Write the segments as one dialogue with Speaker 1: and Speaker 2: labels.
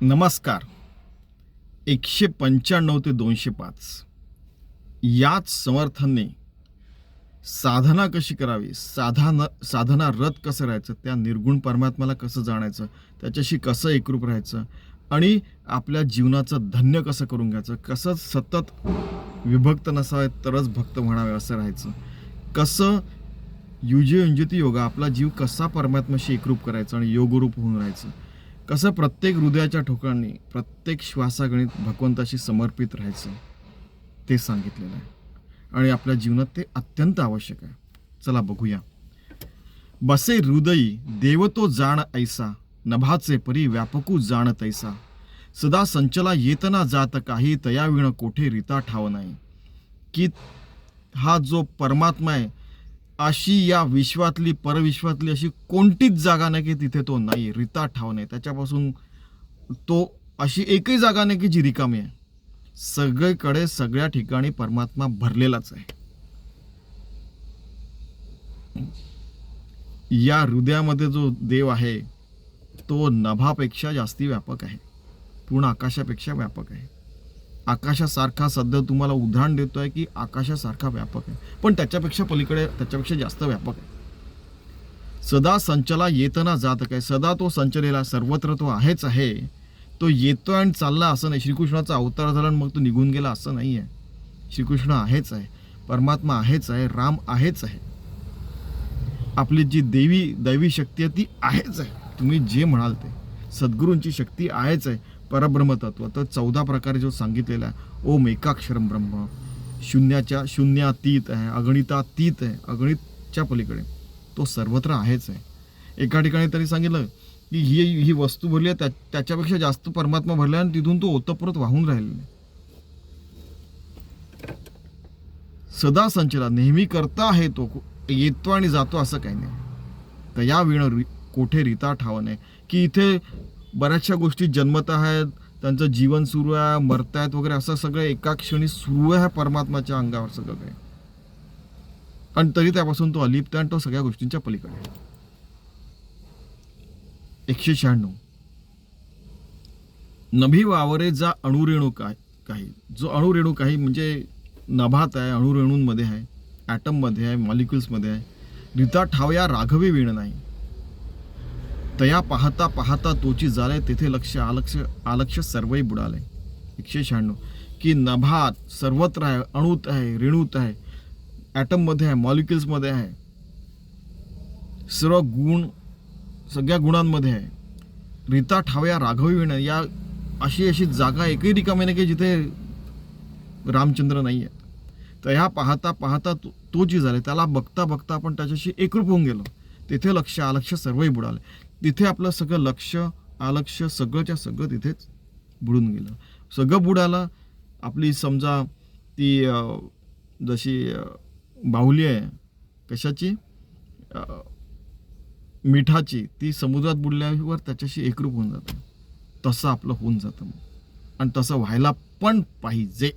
Speaker 1: नमस्कार. एकशे पंच्याण्णव ते दोनशे पाच. याच समर्थांनी साधना कशी करावी? साधन साधना रथ कसं राहायचं? त्या निर्गुण परमात्म्याला कसं जाणायचं? त्याच्याशी कसं एकरूप राहायचं? आणि आपल्या जीवनाचं धन्य कसं करून घ्यायचं? कसं सतत विभक्त नसावे तरच भक्त म्हणावे असं राहायचं. कसं युजे युंजती योगा आपला जीव कसा परमात्म्याशी एकरूप करायचा आणि योगरूप होऊन राहायचं? कसं प्रत्येक हृदयाच्या ठोकांनी प्रत्येक श्वासागणित भगवंताशी समर्पित राहायचं ते सांगितलेलं आहे. आणि आपल्या जीवनात ते अत्यंत आवश्यक आहे. चला बघूया. बसे हृदयी देवतो जाण ऐसा नभाचे परी व्यापकू जाण तैसा. सदा संचला येतना जात काही तयाविण कोठे रिता ठाव नाही. की हा जो परमात्मा आहे अशी या विश्वातली परविश्वातली अशी कोणतीच जागा नाही की तिथे तो नाही रिता ठाव नाही त्याच्यापासून तो अशी एकही जागा नाही की जी रिकामी आहे. सगळीकडे सगळ्या ठिकाणी परमात्मा भरलेलाच आहे. या हृदयामध्ये जो देव आहे तो नभापेक्षा जास्ती व्यापक आहे. पूर्ण आकाशापेक्षा व्यापक आहे. आकाशासारखा सध्या तुम्हाला उदाहरण देतोय की आकाशासारखा व्यापक आहे. पण त्याच्यापेक्षा पलीकडे त्याच्यापेक्षा जास्त व्यापक आहे. सदा संचला येताना जात काय? सदा तो संचलेला सर्वत्र तो आहेच आहे. तो येतो आणि चालला असं नाही. श्रीकृष्णाचा अवतार झाला आणि मग तो निघून गेला असं नाही आहे श्रीकृष्ण आहेच आहे. परमात्मा आहेच आहे. राम आहेच आहे. आपली जी देवी दैवी शक्ती आहे ती आहेच आहे. तुम्ही जे म्हणाल ते. सद्गुरूंची शक्ती आहेच आहे. परब्रह्मतत्व. तर चौदा प्रकारे जो सांगितलेला आहे ओम एकाक्षरम ब्रह्म. शून्याच्या शून्यातीत आहे अगणितातीत आहे अगणितच्या पलीकडे. तो सर्वत्र आहेच आहे. एका ठिकाणी तरी सांगितलं की ही ही वस्तू भरली आहे त्या त्याच्यापेक्षा जास्त परमात्मा भरला आणि तिथून तो ओतप्रोत वाहून राहिलेला आहे. सदा संचला नेहमी करता आहे तो येतो आणि जातो असं काही नाही. तर या विण रि- कोठे रीता ठाव नाही की इथे बऱ्याचशा गोष्टी जन्मत आहेत त्यांचं जीवन सुरू आहे मरतायत वगैरे असं सगळं एका क्षणी सुरू आहे परमात्माच्या अंगावर सगळं काही. आणि तरी त्यापासून तो अलिप्त आहे आणि तो सगळ्या गोष्टींच्या पलीकडे एकशे शहाण्णव. नभी वावरे जा अणुरेणू काय काही. जो अणुरेणू काही म्हणजे नभात आहे अणुरेणूंमध्ये आहे ॲटममध्ये आहे मॉलिक्युल्समध्ये आहे. रिता ठावया राघवी वीण नाही. तया पाहता पाहता तोची झाले तेथे लक्ष आलक्ष आलक्ष सर्वही बुडाले. एकशे शहाण्णव. की नभात सर्वत्र आहे अणूत आहे रेणूत आहे ॲटममध्ये आहे मॉलिक्युल्समध्ये आहे. सर्व गुण सगळ्या गुणांमध्ये आहे. रीता ठावया राघवी वीण या अशी अशी जागा एकही रिकामी नाही की जिथे रामचंद्र नाही आहे. तर ह्या पाहता पाहता तो तो जी झाले त्याला बघता बघता आपण त्याच्याशी एकरूप होऊन गेलो. तेथे लक्ष आलक्ष सर्वही बुडाले. तिथे आपलं सगळं लक्ष आलक्ष सगळंच्या सगळं तिथेच बुडून गेलं. सगळं बुडाला आपली समजा ती जशी बाहुली आहे कशाची? मिठाची ती समुद्रात बुडल्यावर त्याच्याशी एकरूप होऊन जातं. तसं आपलं होऊन जातं आणि तसं व्हायला पण पाहिजे.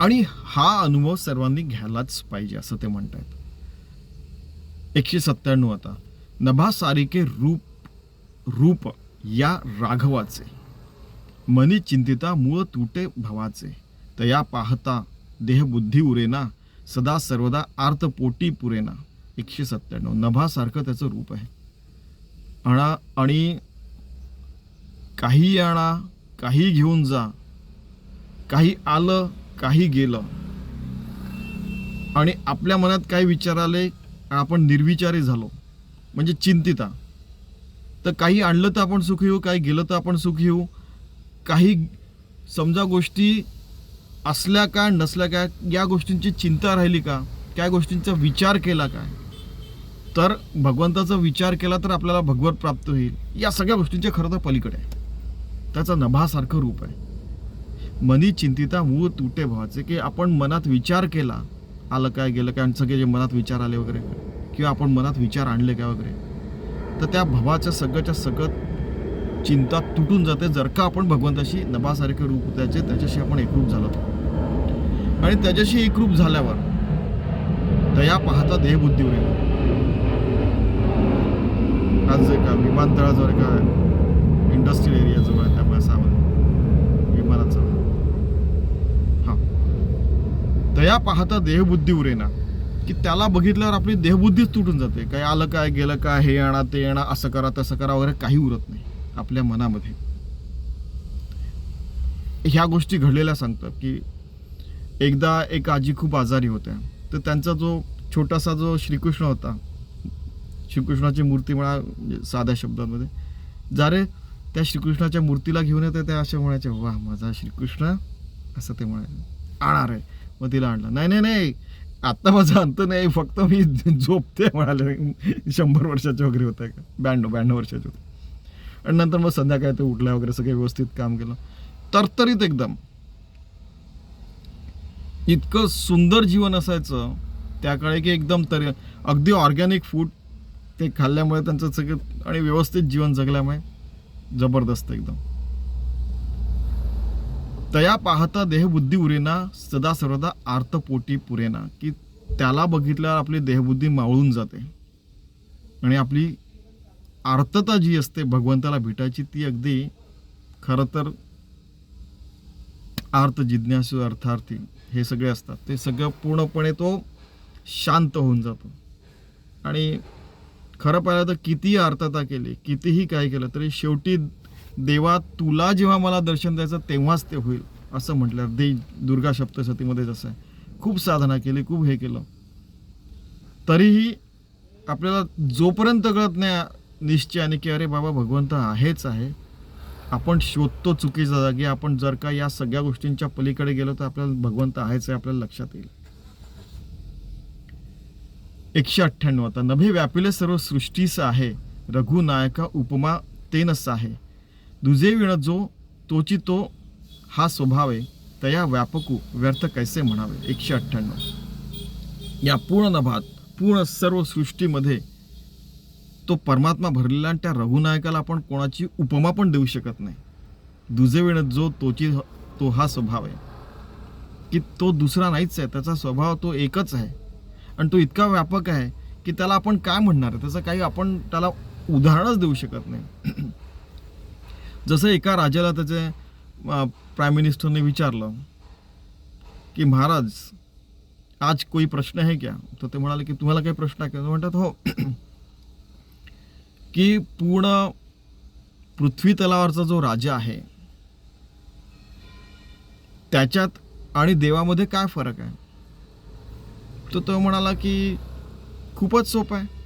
Speaker 1: आणि हा अनुभव सर्वांनी घ्यायलाच पाहिजे असं ते म्हणतात एकशे सत्त्याण्णव आता. नभा सारिके रूप रूप या राघवाचे. मनी चिंतिता मूळ तुटे भवाचे. तया पाहता देहबुद्धी उरेना सदा सर्वदा आर्तपोटी पुरेना. एकशे सत्त्याण्णव. नभासारखं त्याचं रूप आहे. आणा आणि काही आणा काही घेऊन जा. काही आलं काही गेलं. आणि आपल्या मनात काही विचार आले? आपण निर्विचारी झालो. म्हणजे चिंतिता तर काही आणलं तर आपण सुखी येऊ काही गेलं तर आपण सुखी येऊ काही समजा गोष्टी असल्या का नसल्या काय या गोष्टींची चिंता राहिली का? त्या गोष्टींचा विचार केला काय? तर भगवंताचा विचार केला तर आपल्याला भगवत प्राप्त होईल. या सगळ्या गोष्टींच्या खरं तर पलीकडे आहे. त्याचं नभासारखं रूप आहे. मनी चिंतिता मूळ तुटे भावाचे की आपण मनात विचार केला आलं काय गेलं काय आणि सगळे जे मनात विचार आले वगैरे किंवा आपण मनात विचार आणले काय वगैरे तर त्या भवाच्या सगळ्याच्या सगळं चिंता तुटून जाते जर का आपण भगवंताशी नभासारखे रूप त्याचे त्याच्याशी आपण एकरूप झालो. आणि त्याच्याशी एकरूप झाल्यावर दया पाहता देहबुद्धी होईल. आज एका विमानतळाजवळ एका इंडस्ट्रियल एरियाजवळ आहे त्यामुळे सावध विमानाचा. दया पाहता देहबुद्धी उरेना की त्याला बघितल्यावर आपली देहबुद्धीच तुटून जाते. काय आलं काय गेलं काय हे आणा ते आणा असं करा तसं करा वगैरे काही उरत नाही आपल्या मनामध्ये. ह्या गोष्टी घडलेल्या सांगतात की एकदा एक आजी खूप आजारी होत्या. तर त्यांचा जो छोटासा जो श्रीकृष्ण होता श्रीकृष्णाची मूर्ती म्हणा म्हणजे साध्या शब्दांमध्ये जा रे त्या श्रीकृष्णाच्या मूर्तीला घेऊन येते त्या अशा म्हणायचे वा माझा श्रीकृष्ण असं ते म्हणायचे. आणणार आहे मग तिला आणलं. नाही नाही नाही. आत्ता माझा अंत नाही फक्त मी झोपते म्हणाले. शंभर वर्षाचे वगैरे होते का? ब्याण्णव ब्याण्णव वर्षाचे होते आणि नंतर मग संध्याकाळी ते उठल्या वगैरे सगळे व्यवस्थित काम केलं. तरतरीत एकदम. इतकं सुंदर जीवन असायचं. त्या काळी की एकदम तरी अगदी ऑर्गॅनिक फूड ते खाल्ल्यामुळे त्यांचं सगळं आणि व्यवस्थित जीवन जगल्यामुळे जबरदस्त एकदम. तया पाहता देहबुद्धी उरेना सदा सर्वदा आर्तपोटी पुरेना की त्याला बघितल्यावर आपली देहबुद्धी मावळून जाते. आणि आपली आर्तता जी असते भगवंताला भेटायची ती अगदी खरं तर आर्त जिज्ञासू अर्थार्थी हे सगळे असतात. ते सगळं पूर्णपणे तो शांत होऊन जातो. आणि खरं पाहिलं तर कितीही आर्तता केली कितीही काय केलं तरी शेवटी देवा तुला जेव्हा मला दर्शन द्यायचं तेव्हाच ते होईल. असं म्हटलं. दे दुर्गा सप्तशतीमध्ये जसं आहे. खूप साधना केली खूप हे केलं. तरीही आपल्याला जोपर्यंत कळत नाही निश्चयाने की अरे बाबा भगवंत आहेच आहे. आपण शोधतो चुकीच्या जागी. आपण जर का या सगळ्या गोष्टींच्या पलीकडे गेलो तर आपल्याला भगवंत आहेच आहे आपल्याला लक्षात येईल. एकशे अठ्ठ्याण्णव आता नभे व्यापिले सर्व सृष्टीस आहे रघुनायका उपमा तेनस आहे. दुजे विण जो तोची तो हा स्वभाव आहे तया व्यापकू व्यर्थ कैसे म्हणावे? एकशे अठ्ठ्याण्णव. या पूर्ण नभात पूर्ण सर्व सृष्टीमध्ये तो परमात्मा भरलेला आणि त्या रघुनायकाला आपण कोणाची उपमा पण देऊ शकत नाही. दुजे वेळ जो तोची तो हा स्वभाव आहे. की तो दुसरा नाहीच आहे त्याचा स्वभाव तो एकच आहे. आणि तो इतका व्यापक आहे की त्याला आपण काय म्हणणार आहे? त्याचं काही आपण त्याला उदाहरणच देऊ शकत नाही. जसं एका राजाला त्याचे प्राईम मिनिस्टरने विचारलं की महाराज आज कोई प्रश्न आहे क्या? तर ते म्हणाले की तुम्हाला काही प्रश्न आहे का? म्हणतात हो. की पूर्ण पृथ्वी तलावरचा जो राजा आहे त्याच्यात आणि देवामध्ये काय फरक आहे? तर तो म्हणाला की खूपच सोपं आहे.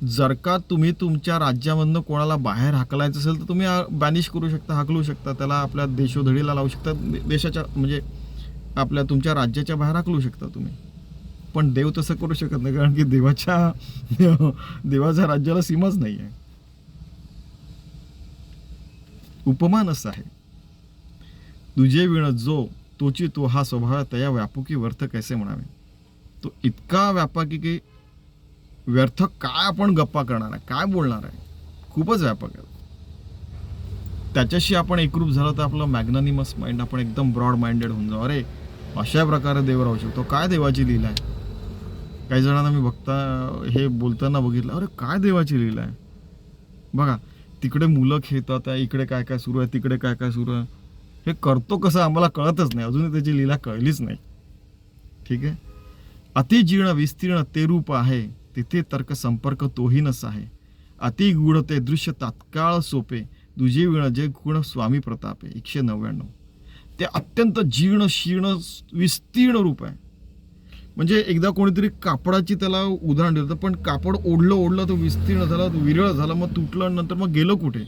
Speaker 1: जर का तुम्ही तुमच्या राज्यामधनं कोणाला बाहेर हाकलायचं असेल तर तुम्ही बॅनिश करू शकता हाकलू शकता त्याला आपल्या देशोधडीला लावू शकता देशाच्या म्हणजे आपल्या तुमच्या राज्याच्या बाहेर हाकलू शकता तुम्ही. पण देव तसं करू शकत नाही कारण की देवाच्या देवाच्या राज्याला सीमाच नाही आहे उपमान असं आहे. तुझे विण जो तोची तो हा स्वभाव तया व्यापकी वर्थ कैसे म्हणावे? तो इतका व्यापकी की व्यर्थ काय आपण गप्पा करणार आहे? काय बोलणार आहे? खूपच व्यापक आहे. त्याच्याशी आपण एकरूप झालं तर आपलं मॅग्नानिमस माइंड आपण एकदम ब्रॉड माइंडेड होऊन जाऊ. अरे अशा प्रकारे देव राहू शकतो. काय देवाची लीला आहे? काही जणांना मी बघता हे बोलताना बघितलं अरे काय देवाची लीला आहे? बघा तिकडे मुलं खेळतात आहे इकडे काय काय सुरू आहे तिकडे काय काय सुरू आहे? हे करतो कसं आम्हाला कळतच नाही. अजूनही त्याची लीला कळलीच नाही. ठीक आहे? अतिजीर्ण विस्तीर्ण ते रूप आहे. तिथे तर्क संपर्क तोही नसाहे अति गुढ ते दृश्य तात्काळ सोपे. दुजे विण जे गुण स्वामी प्रताप. आहे एकशे नव्याण्णव. ते अत्यंत जीर्ण शीर्ण विस्तीर्ण रूप आहे. म्हणजे एकदा कोणीतरी कापडाची त्याला उदाहरण दिलं पण कापड ओढलं ओढलं तर विस्तीर्ण झाला विरळ झाला मग तुटलं नंतर मग गेलं कुठे?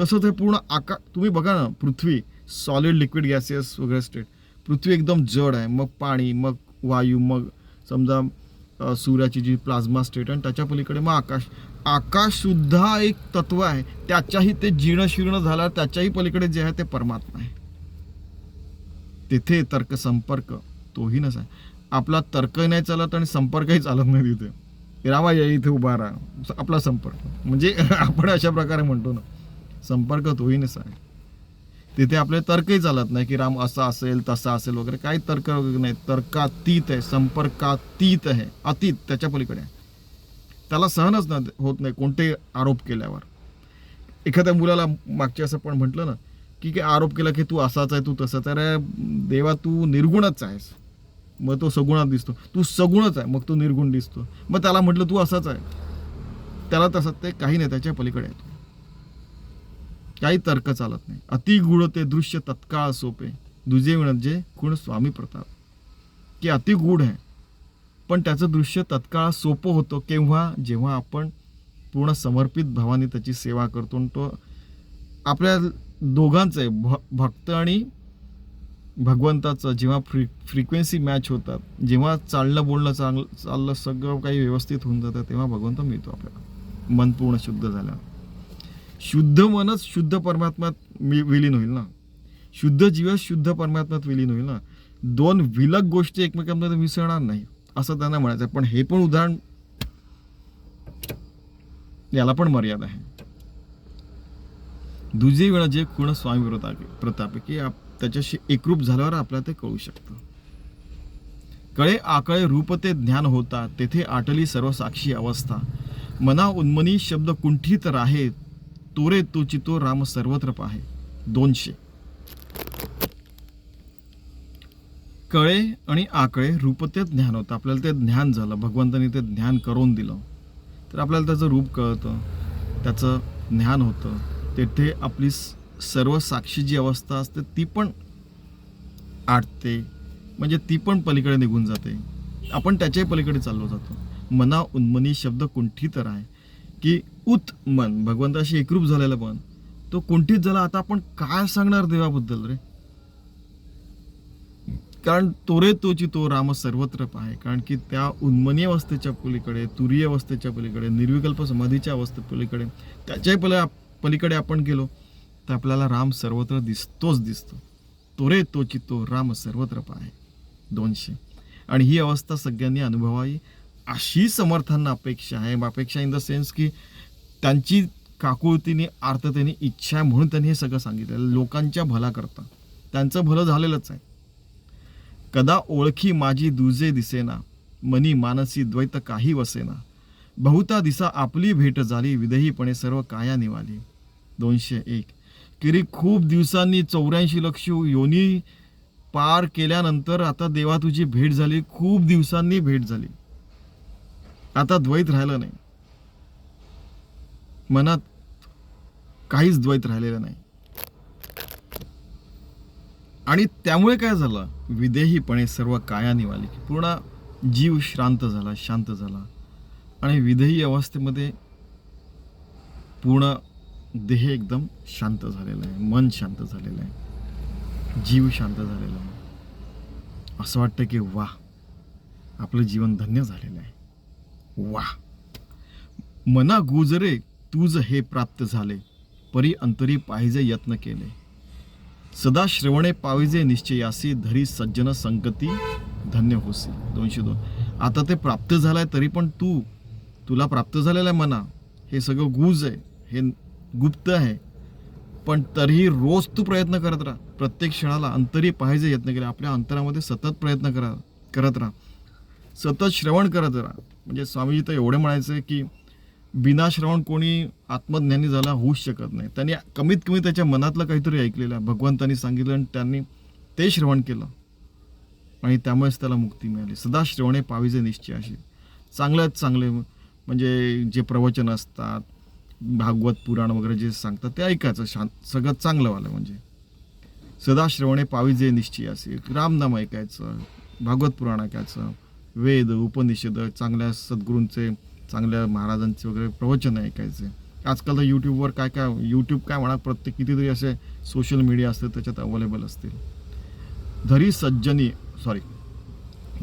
Speaker 1: तसं ते पूर्ण आका तुम्ही बघा ना पृथ्वी सॉलिड लिक्विड गॅसेस वगैरे स्टेट पृथ्वी एकदम जड आहे. मग पाणी मग वायू मग समजा सूर्याची जी प्लाझ्मा स्टेट आणि त्याच्या पलीकडे मग आकाश. आकाशसुद्धा एक तत्व आहे. त्याच्याही ते जीर्ण शीर्ण झाला त्याच्याही पलीकडे जे आहे ते परमात्मा आहे. तिथे तर्क संपर्क तोही नसा आपला तर्कही नाही चालत आणि संपर्कही चालत नाही तिथे. रावा या इथे उभा राहा. आपला संपर्क. म्हणजे आपण अशा प्रकारे म्हणतो ना. संपर्क तोही नसा आहे. तिथे आपले तर्कही चालत नाही की राम असा असेल तसा असेल वगैरे. काही तर्क वगैरे नाही. तर्कातीत आहे संपर्कातीत आहे अतीत त्याच्या पलीकडे आहे. त्याला सहनच न होत नाही कोणते आरोप केल्यावर. एखाद्या मुलाला मागच्या असं पण म्हटलं ना की काय आरोप केला की तू असाच आहे तू तसाच आहे. अरे देवा तू निर्गुणच आहेस. मग तो सगुणात दिसतो. तू सगुणच आहे मग तो निर्गुण दिसतो. मग त्याला म्हटलं तू असाच आहे. त्याला तसं ते काही नाही त्याच्या पलीकडे आहे काही तर्क चालत नाही. अति गुढ ते दृश्य तत्काळ सोपे. दुजे म्हणजे गुण स्वामी प्रताप. की अति गूढ आहे. पण त्याचं दृश्य तत्काळ सोपं होतं केव्हा? जेव्हा आपण पूर्ण समर्पित भावाने त्याची सेवा करतो आणि तो आपल्या दोघांचं आहे. भ भक्त आणि भगवंताचं. जेव्हा फ्री फ्रिक्वेन्सी मॅच होतात जेव्हा चालणं बोलणं चांगलं चाललं सगळं काही व्यवस्थित होऊन जातं तेव्हा भगवंत मिळतो आपल्याला. मन पूर्ण शुद्ध झाल्यावर. शुद्ध मनच शुद्ध परमात्म्यात मी विलीन होईल ना. शुद्ध जीव शुद्ध परमात्म्यात विलीन होईल ना. दोन विलग गोष्टी एकमेकांमध्ये मिसळणार नाही असं त्यांना म्हणायचं आहे. पण हे पण उदाहरण याला पण मर्यादा आहे. दुजे वेळा जे कोण स्वामी प्रताप प्रताप की आप- त्याच्याशी एकरूप झाल्यावर आपल्याला ते कळू शकतं. कळे आकळे रूप ते ज्ञान होता तेथे आटली सर्व साक्षी अवस्था. मना उन्मनी शब्द कुंठित राहे तोरे तो चितो राम सर्वत्र पाहे. दोनशे. कळे आणि आकळे रूप ते ज्ञान होतं. आपल्याला ते ज्ञान झालं. भगवंतानी ते ज्ञान करून दिलं. तर आपल्याला त्याचं रूप कळतं. त्याचं ज्ञान होतं. तेथे आपली सर्व साक्षी जी अवस्था असते ती पण आटते. म्हणजे ती पण पलीकडे निघून जाते. आपण त्याच्याही पलीकडे चाललो जातो. मना उन्मनी शब्द कुंठित आहे की उत मन. भगवंताशी एकरूप झालेला मन. तो कोणतीच झाला. आता आपण काय सांगणार देवाबद्दल रे? कारण तोरे तोची तो राम सर्वत्र पाहे. कारण की त्या उन्मनी अवस्थेच्या पलीकडे तुरीय अवस्थेच्या पलीकडे निर्विकल्प समाधीच्या अवस्थे पलीकडे त्याच्याही पल पलीकडे आपण गेलो तर आपल्याला राम सर्वत्र दिसतोच दिसतो. तोरे तोची तो राम सर्वत्र पाहे. दोनशे. आणि ही अवस्था सगळ्यांनी अनुभवावी. अशी समर्थांना अपेक्षा आहे. अपेक्षा इन द सेन्स की त्यांची काकुळतीने आर्ततेने इच्छा आहे म्हणून त्यांनी हे सगळं सांगितलं लोकांच्या भला करता त्यांचं भलं झालेलंच आहे. कदा ओळखी माझी दुजे दिसेना मनी मानसी द्वैत काही वसेना. बहुता दिसा आपली भेट झाली विदेहीपणे सर्व काया निवाली. दोनशे एक. किरी खूप दिवसांनी चौऱ्याऐंशी लक्ष योनी पार केल्यानंतर आता देवा तुझी भेट झाली खूप दिवसांनी भेट झाली. आता द्वैत राहिलं नाही. मनात काहीच द्वैत राहिलेलं नाही. आणि त्यामुळे काय झालं? विदेहीपणे सर्व काया निवाली. की पूर्ण जीव श्रांत झाला शांत झाला. आणि विदेही अवस्थेमध्ये पूर्ण देह एकदम शांत झालेला आहे. मन शांत झालेलं आहे. जीव शांत झालेला आहे. असं वाटतं की वा आपलं जीवन धन्य झालेलं आहे. वा. मना गुजरे तुझ हे प्राप्त झाले परी अंतरी पाहिजे यत्न केले. सदा श्रवणे पाविजे निश्चयासी धरी सज्जन संगती धन्य होसी. दोनशे दोन. आता ते प्राप्त झालंय तरी पण तू तुला प्राप्त झालेलं आहे मना. हे सगळं गुज आहे हे गुप्त आहे. पण तरीही रोज तू प्रयत्न करत राहा. प्रत्येक क्षणाला अंतरी पाहिजे यत्न केले. आपल्या अंतरामध्ये सतत प्रयत्न करा करत राहा. सतत श्रवण करत राहा. म्हणजे स्वामीजी तर एवढे म्हणायचे की बिना श्रवण कोणी आत्मज्ञानी झाला होऊच शकत नाही. त्यांनी कमीत कमी त्याच्या मनातलं काहीतरी ऐकलेलं आहे. भगवंतांनी सांगितलं आणि त्यांनी ते श्रवण केलं. आणि त्यामुळेच त्याला मुक्ती मिळाली. सदा श्रवणे पाविजे निश्चय अशी. चांगल्यात चांगले म्हणजे जे प्रवचन असतात भागवत पुराण वगैरे जे सांगतात ते ऐकायचं. शांत सगळं चांगलं वालं म्हणजे. सदा श्रवणे पाविजे निश्चय असे रामनाम ऐकायचं भागवत पुराण ऐकायचं. वेद उपनिषद चांगल्या सद्गुरूंचे चांगल्या महाराजांचे वगैरे प्रवचन ऐकायचे. आजकाल तर यूट्यूबवर काय काय यूट्यूब काय म्हणा प्रत्येक कितीतरी असे सोशल मीडिया असते त्याच्यात अवेलेबल असतील. धरी सज्जनी सॉरी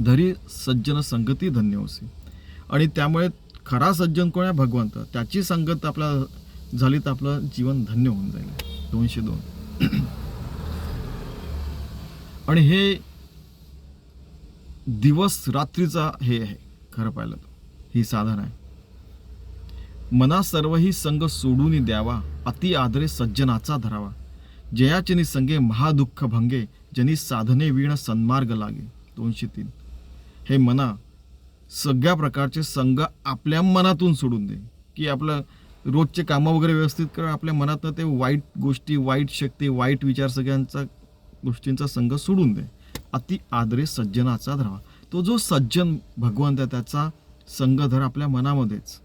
Speaker 1: धरी सज्जन संगती धन्य होसी. आणि त्यामुळे खरा सज्जन कोण आहे? भगवंत. त्याची संगत आपल्या झाली तर आपलं जीवन धन्य होऊन जाईल. दोनशे दोन. आणि हे दिवस रात्रीचा हे आहे खरं पाहिलं तर. ही साधन आहे. मना सर्वही संग सोडून द्यावा अति आदरे सज्जनाचा धरावा. जयाचनी संगे महादुःख भंगे जनी साधने वीण सन्मार्ग लागे. दोनशे तीन. हे मना सगळ्या प्रकारचे संघ आपल्या मनातून सोडून दे. की आपलं रोजचे कामं वगैरे व्यवस्थित करा आपल्या मनातनं ते वाईट गोष्टी वाईट शक्ती वाईट विचार सगळ्यांचा गोष्टींचा संघ सोडून दे. अति आदरे सज्जनाचा धरावा. तो जो सज्जन भगवंत आहे त्याचा संगधर आपल्या मनामध्येच.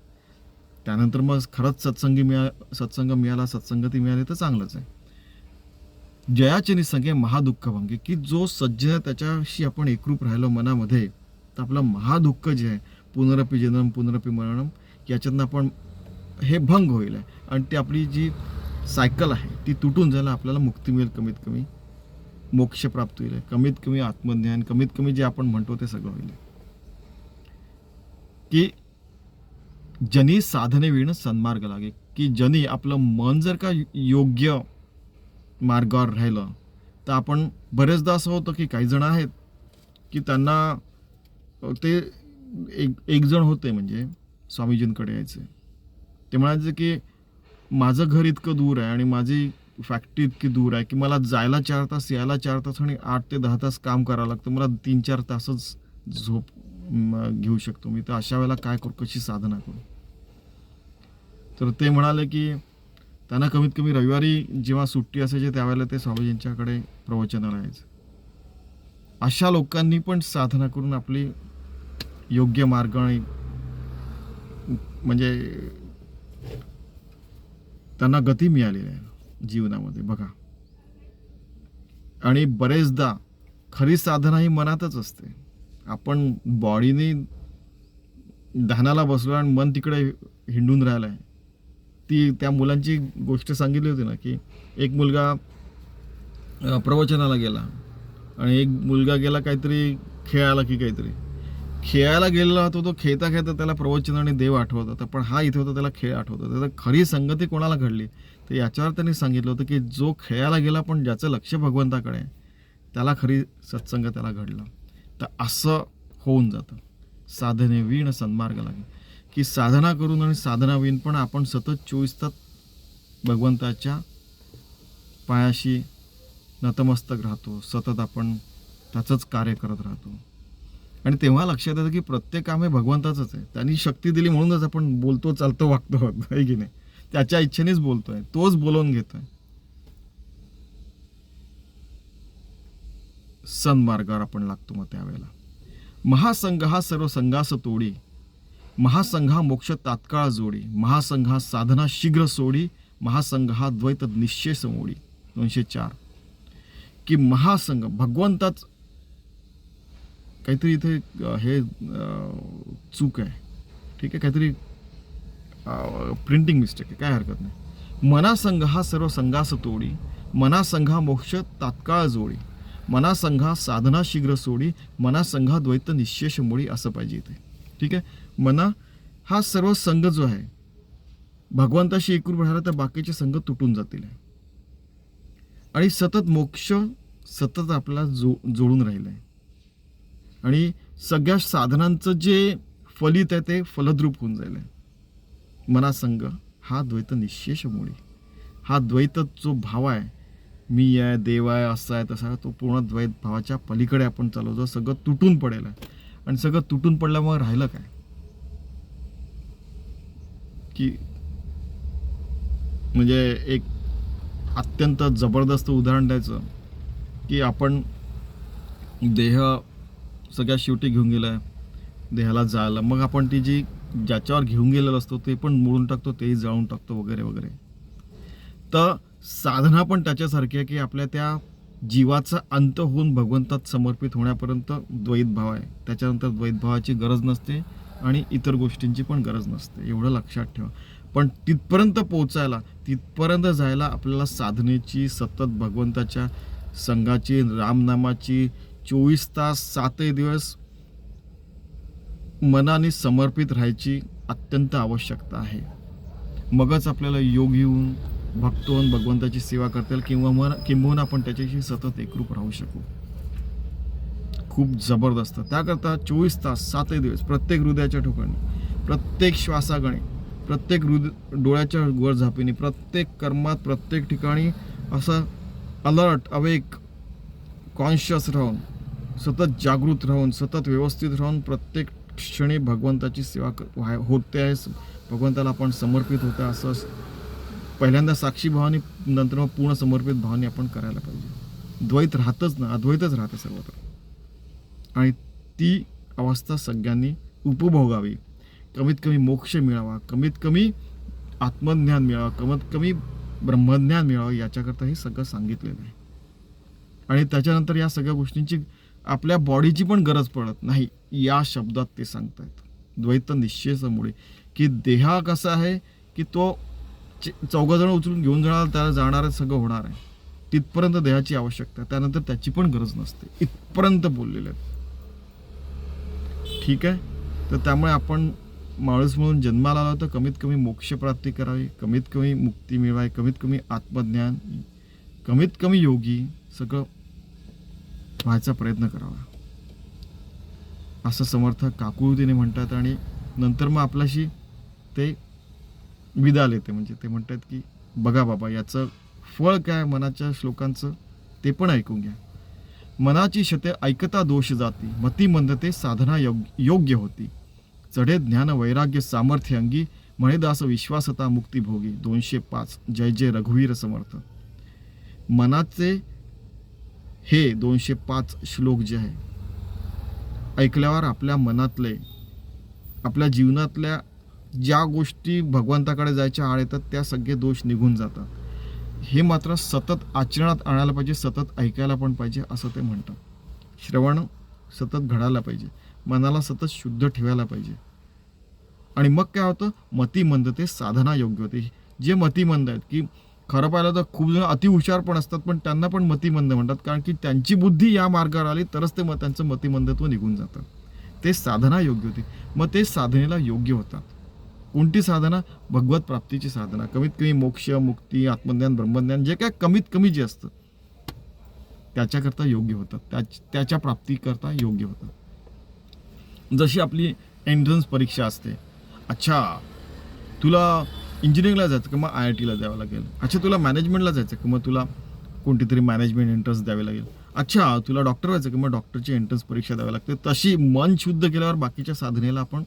Speaker 1: त्यानंतर मग खरंच सत्संगी मिळा सत्संग मिळाला सत्संगती मिळाली तर चांगलंच आहे. जयाचे निसंगे महादुःख भंगे की जो सज्जन त्याच्याशी आपण एकरूप राहिलो मनामध्ये तर आपलं महादुःख जे आहे पुनरपी जनम पुनरपी मरणम याच्यातनं आपण हे भंग होईल. आहे. आणि ती आपली जी सायकल आहे ती तुटून जायला आपल्याला मुक्ती मिळेल कमीत कमी. मोक्ष प्राप्त होईल. कमीत कमी आत्मज्ञान कमीत कमी जे आपण म्हणतो ते सगळं होईल. की जनी साधने विण सन्मार्ग लागे. की जनी आपलं मन जर का योग्य मार्गावर राहिलं तर आपण बरेचदा असं होतं की काही जण आहेत की त्यांना ते एक एक जण होते म्हणजे स्वामीजींकडे यायचे. ते म्हणायचे की माझं घर इतकं दूर आहे आणि माझी फॅक्टरी इतकी दूर आहे की मला जायला चार तास यायला चार तास आणि आठ ते दहा तास काम करावं लागतं. मला तीन चार तासच झोप घेऊ शकतो मी. तर अशा वेळेला काय करू कशी साधना करू? तर ते म्हणाले की त्यांना कमीत कमी रविवारी जेव्हा सुट्टी असायची त्यावेळेला ते स्वामीजींच्याकडे प्रवचनाला राहायचं अशा लोकांनी पण साधना करून आपली योग्य मार्ग आणि म्हणजे त्यांना गती मिळालेली आहे. जीवनामध्ये. बघा. आणि बरेचदा खरी साधना ही मनातच असते. आपण बॉडीने ध्यानाला बसलो आणि मन तिकडे हिंडून राहिलं आहे ती त्या मुलांची गोष्ट सांगितली होती ना की एक मुलगा प्रवचनाला गेला आणि एक मुलगा गेला काहीतरी खेळायला की काहीतरी. खेळायला गेलेला होतो तो खेळता खेळता त्याला प्रवचन आणि देव आठवत होता पण हा इथे होता त्याला खेळ आठवत होता खरी संगती कोणाला घडली? तर याच्यावर त्यांनी सांगितलं होतं की जो खेळायला गेला पण ज्याचं लक्ष भगवंताकडे आहे त्याला खरी सत्संग त्याला घडला. तर असं होऊन जातं. साधने वीण सन्मार्ग लागेल की साधना करून आणि साधना विण पण आपण सतत चोवीस तास भगवंताच्या पायाशी नतमस्तक राहतो. सतत आपण त्याचंच कार्य करत राहतो. आणि तेव्हा लक्षात येतं की प्रत्येक काम हे भगवंताचंच आहे. त्यांनी शक्ती दिली म्हणूनच आपण बोलतो चालतो वागतो आहे की नाही? त्याच्या इच्छेनेच बोलतोय. तोच बोलवून घेतोय. सन्मार्गावर आपण लागतो मग त्यावेळेला. महासंघ हा सर्व संघास तोडी महासंघा मोक्ष तात्काळ जोडी महासंघा साधना शीघ्र सोडी महासंघ हा द्वैत निश्चय समोडी दोनशे चार. की महासंघ भगवंताच काहीतरी इथे हे चूक आहे. ठीक आहे? काहीतरी प्रिंटिंग मिस्टेक आहे. काय हरकत नाही. मनासंघ हा सर्व संघास तोडी मनासंघा मोक्ष तात्काळ जोडी मनासंघा साधना शीघ्र सोडी मनासंघा द्वैत निशेष मोडी असं पाहिजे इथे. ठीक आहे? मना हा सर्व संघ जो आहे भगवंताशी एकरूप राहिला तर बाकीचे संघ तुटून जातील. आणि सतत मोक्ष सतत आपला जो जोडून राहिलं आहे आणि सगळ्या साधनांचं जे फलित आहे ते फलद्रूप होऊन जाईल. मनासंग हा द्वैत निशेष मुळी. हा द्वैत जो भाव आहे मी आहे देव आहे असा आहे तसा आहे तो पूर्ण द्वैत भावाच्या पलीकडे आपण चालवतो. सगळं तुटून पडेल. आहे. आणि सगळं तुटून पडल्यामुळे राहिलं काय? की म्हणजे एक अत्यंत जबरदस्त उदाहरण द्यायचं की आपण देह सगळ्या शेवटी घेऊन गेलाय देहाला जायला. मग आपण ती जी ज्याच्यावर घेऊन गेलेलो असतो ते पण मोडून टाकतो तेही जाळून टाकतो वगैरे वगैरे. तर साधना पण त्याच्यासारखी आहे की आपल्या त्या जीवाचा अंत होऊन भगवंतात समर्पित होण्यापर्यंत द्वैत भाव आहे. त्याच्यानंतर द्वैत भावाची गरज नसते आणि इतर गोष्टींची पण गरज नसते. एवढं लक्षात ठेवा. पण तिथपर्यंत पोहोचायला तिथपर्यंत जायला आपल्याला साधनेची सतत भगवंताच्या संघाची रामनामाची चोवीस तास सातही दिवस मनाने समर्पित राहायची अत्यंत आवश्यकता आहे. मगच आपल्याला योग येऊन भक्त होऊन भगवंताची सेवा करता येईल किंवा मन किंबहुना आपण त्याच्याशी सतत एकरूप राहू शकू. खूप जबरदस्त. त्याकरता चोवीस तास सातही दिवस प्रत्येक हृदयाच्या ठिकाणी प्रत्येक श्वासागणे प्रत्येक हृदय डोळ्याच्या वर झापीने प्रत्येक कर्मात प्रत्येक ठिकाणी असं अलर्ट अवेक कॉन्शियस राहून सतत जागृत राहून सतत व्यवस्थित राहून प्रत्येक क्षणी भगवंताची सेवा क- व्हाय- होते आहे भगवंताला आपण समर्पित होतं असं पहिल्यांदा साक्षी भावाने नंतर मग पूर्ण समर्पित भावाने आपण करायला पाहिजे. द्वैत राहतच ना अद्वैतच राहतं सर्वत्र. आणि ती अवस्था सगळ्यांनी उपभोगावी. कमीत कमी मोक्ष मिळावा कमीत कमी आत्मज्ञान मिळावं कमीत कमी ब्रह्मज्ञान मिळावं याच्याकरता हे सगळं सांगितलेलं आहे. आणि त्याच्यानंतर या सगळ्या गोष्टींची आपल्या बॉडीची पण गरज पडत नाही या शब्दात ते सांगतायत. द्वैत निश्चयसामुळे की देहा कसा आहे की तो चौघजण उचलून घेऊन जाणार त्याला जाणार सगळं होणार आहे. तिथपर्यंत देहाची आवश्यकता आहे. त्यानंतर त्याची पण गरज नसते. इथपर्यंत बोललेले आहेत. ठीक आहे? तर त्यामुळे आपण माणूस म्हणून जन्माला आलो तर कमीत कमी मोक्षप्राप्ती करावी कमीत कमी मुक्ती मिळवावी कमीत कमी आत्मज्ञान कमीत कमी योगी सगळं व्हायचा प्रयत्न करावा. असं समर्थ काकुळतीने म्हणतात आणि नंतर मग आपल्याशी ते विदा लेते. म्हणजे ते म्हणतात की बघा बाबा याचं फळ काय मनाच्या श्लोकांचं ते पण ऐकून घ्या. मनाची शते ऐकता दोष जाती मती मंदते साधना योग योग्य होती. चढे ज्ञान वैराग्य सामर्थ्य अंगी म्हणेदास विश्वासता मुक्ती भोगी. दोनशे पाच. जय जय रघुवीर समर्थ. मनाचे हे दोनशे पाच श्लोक जे आहे ऐकल्यावर आपल्या मनातले आपल्या जीवनातल्या ज्या गोष्टी भगवंताकडे जायच्या आळ येतात त्या सगळे दोष निघून जातात. हे मात्र सतत आचरणात आणायला पाहिजे सतत ऐकायला पण पाहिजे असं ते म्हणतात. श्रवण सतत घडायला पाहिजे मनाला सतत शुद्ध ठेवायला पाहिजे. आणि मग काय होतं? मतिमंद ते साधना योग्य होते. जे मतिमंद आहेत की खरं पाहिलं तर खूप जण अतिहुशार पण असतात पण त्यांना पण मतिमंद म्हणतात. कारण की त्यांची बुद्धी या मार्गावर आली तरच ते मग त्यांचं मतिमंदत्व निघून जातं. ते साधना योग्य होती. मग ते साधनेला योग्य होतात. कोणती साधना? भगवत प्राप्तीची साधना. कमीत कमी मोक्ष मुक्ती आत्मज्ञान ब्रह्मज्ञान जे काय कमीत कमी जे असतं त्याच्याकरता योग्य होतात त्या त्याच्या प्राप्तीकरता योग्य होतात जशी आपली एंट्रन्स परीक्षा असते. अच्छा तुला इंजिनिअरिंगला जायचं की? मग आय आय टीला द्यावं लागेल. अच्छा तुला मॅनेजमेंटला जायचं की? मग तुला कोणती मॅनेजमेंट एंट्रन्स द्यावी लागेल. अच्छा तुला डॉक्टर व्हायचं की? मग डॉक्टरची एंट्रन्स परीक्षा द्यावी लागते. तशी मन शुद्ध केल्यावर बाकीच्या साधनेला आपण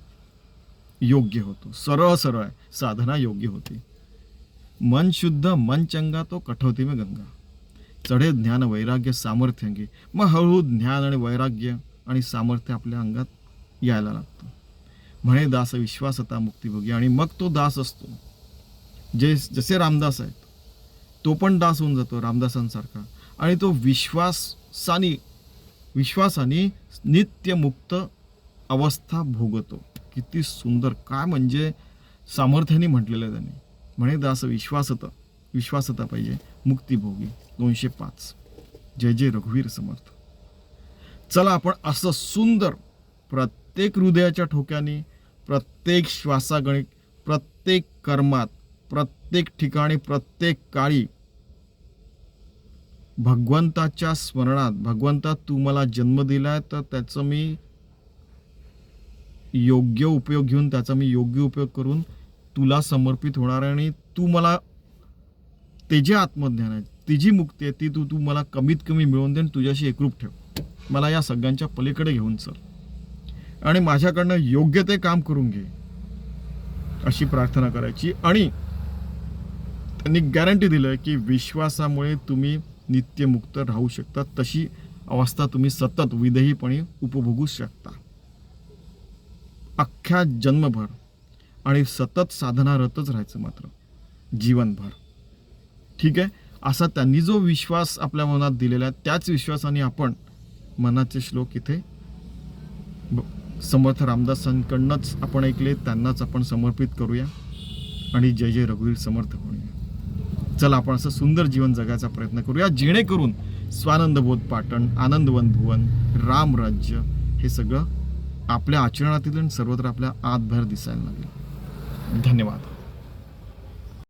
Speaker 1: योग्य होतो. सरळ सरळ आहे साधना योग्य होते. मन शुद्ध मन चंगा तो कठवती मी गंगा. चढे ज्ञान वैराग्य सामर्थ्य अंगी. मग हळूहळू ज्ञान आणि वैराग्य आणि सामर्थ्य आपल्या अंगात यायला लागतं. म्हणे दास विश्वासता मुक्तीभोगी आणि मग तो दास असतो. जे जसे रामदास आहेत तो पण दास होऊन जातो रामदासांसारखा. आणि तो विश्वासाने विश्वासाने नित्यमुक्त अवस्था भोगतो. किती सुंदर. काय म्हणजे सामर्थ्याने म्हटलेलं आहे त्यांनी. म्हणे दास विश्वासता विश्वासता पाहिजे. मुक्तीभोगी दोनशे पाच. जय जय रघुवीर समर्थ. चला आपण असं सुंदर प्रत्येक हृदयाच्या ठोक्याने प्रत्येक श्वासागणिक प्रत्येक कर्मात प्रत्येक ठिकाणी प्रत्येक काळी भगवंताच्या स्मरणात भगवंता तू मला जन्म दिलाय तर त्याचं मी योग्य उपयोग घेऊन त्याचा मी योग्य उपयोग करून तुला समर्पित होणार आहे आणि तू मला ते जे आत्मज्ञान आहे ती जी मुक्ती आहे ती तू तू मला कमीत कमी मिळवून दे आणि तुझ्याशी एकरूप ठेव. मला या सगळ्यांच्या पलीकडे घेऊन चल. आणि माझ्याकडनं योग्य ते काम करून घे अशी प्रार्थना करायची. आणि त्यांनी गॅरंटी दिलं की विश्वासामुळे तुम्ही नित्यमुक्त राहू शकता. तशी अवस्था तुम्ही सतत विदेहीपणे उपभोगू शकता. अख्ख्या जन्मभर आणि सतत साधनारतच राहायचं मात्र. जीवनभर. ठीक आहे? असा त्यांनी जो विश्वास आपल्या मनात दिलेला आहे त्याच विश्वासाने आपण मनाचे श्लोक इथे समर्थ रामदासांकडनंच आपण ऐकले. त्यांनाच आपण समर्पित करूया. आणि जय जय रघुवीर समर्थ म्हणूया चला आपण असं सुंदर जीवन जगायचा प्रयत्न करूया जेणेकरून स्वानंदबोध पाटण आनंदवन भुवन रामराज्य हे सगळं आपल्या आचरणातील आणि सर्वत्र आपल्या आतभर दिसायला लागेल. धन्यवाद.